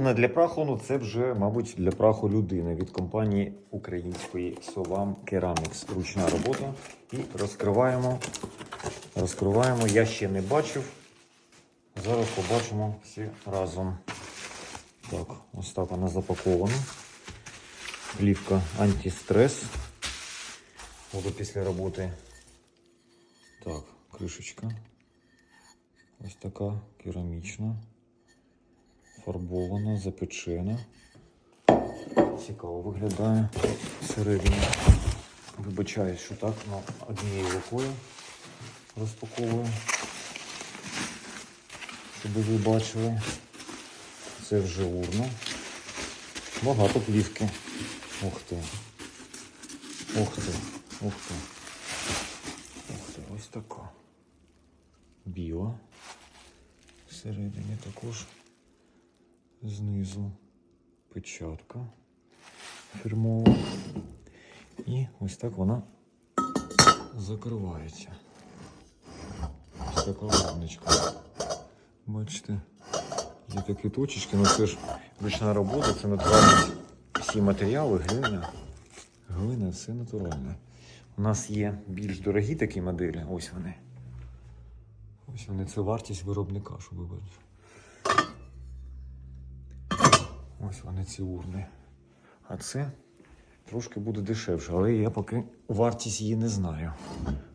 Не для праху, ну це вже, мабуть, для праху людини від компанії української Solam Ceramics. Ручна робота. І розкриваємо. Розкриваємо. Я ще не бачив. Зараз побачимо всі разом. Так, ось так вона запакована. Плівка антистрес. Буду після роботи. Так, кришечка. Ось така керамічна фарбована, запечена. Цікаво виглядає всередині. Вибачаюсь, що так, ну, однією рукою розпаковую. Щоб ви бачили. Це вже урна. Багато плівки. Ух ти. Ух ти. Ух ти. Ух ти. Ось така. Біла. Всередині також знизу печатка фірмова. І ось так вона закривається. Ось така варничка. Бачите, є такі точечки, ну це ж ручна робота, це натуральні всі матеріали, глина. Глина це натуральне. У нас є більш дорогі такі моделі. Ось вони. Ось вони, це вартість виробника, щоб ви бачили. Ось вони ці урни. А це трошки буде дешевше, але я поки вартість її не знаю.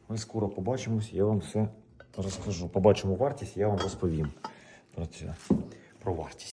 Ми скоро побачимось, я вам все розкажу. Побачимо вартість, я вам розповім про це, про вартість.